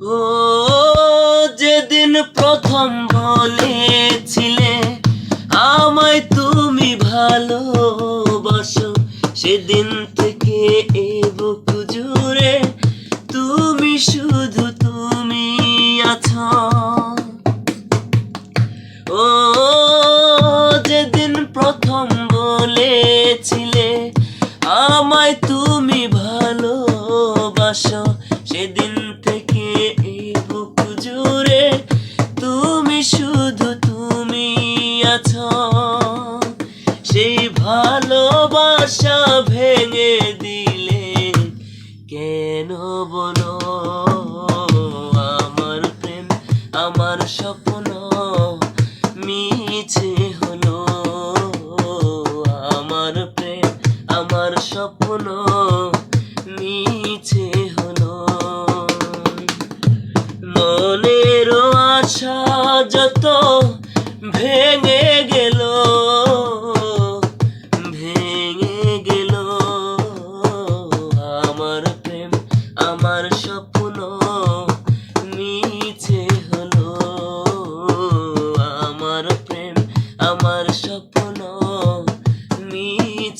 ও, যেদিন প্রথম বলেছিলে আমায় তুমি ভালোবাসো, সেদিন থেকে এ বুক জুড়ে তুমি শুধু তুমি আছো। ও, যেদিন প্রথম বলেছিলে আমায় তুমি ভালোবাসো ভালোবাসা ভেঙে দিলে কেন বলো? আমার প্রেম, আমার স্বপ্ন মিছে হলো। আমার প্রেম, আমার স্বপ্ন মিছে হলো। মনের আশা যত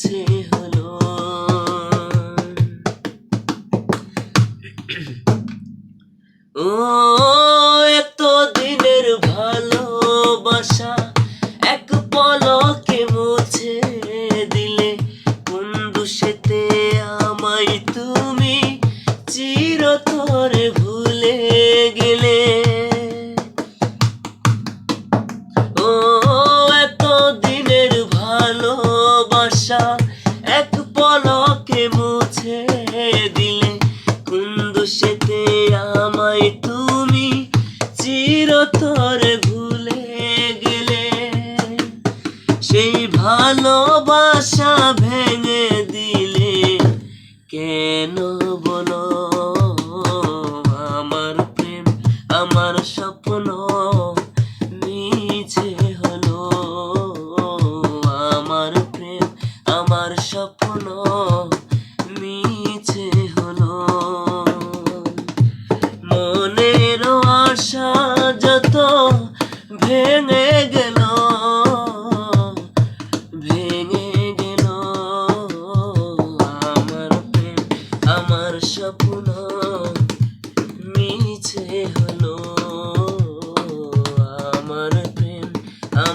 মিছে হলো। ও এত দিনের ভালোবাসা এক পলকে মুছে দিলে কোন দুষেতে আমায় তুমি ভালোবাসা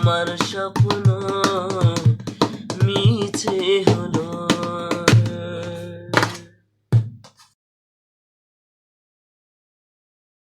আমার স্বপ্ন মিছে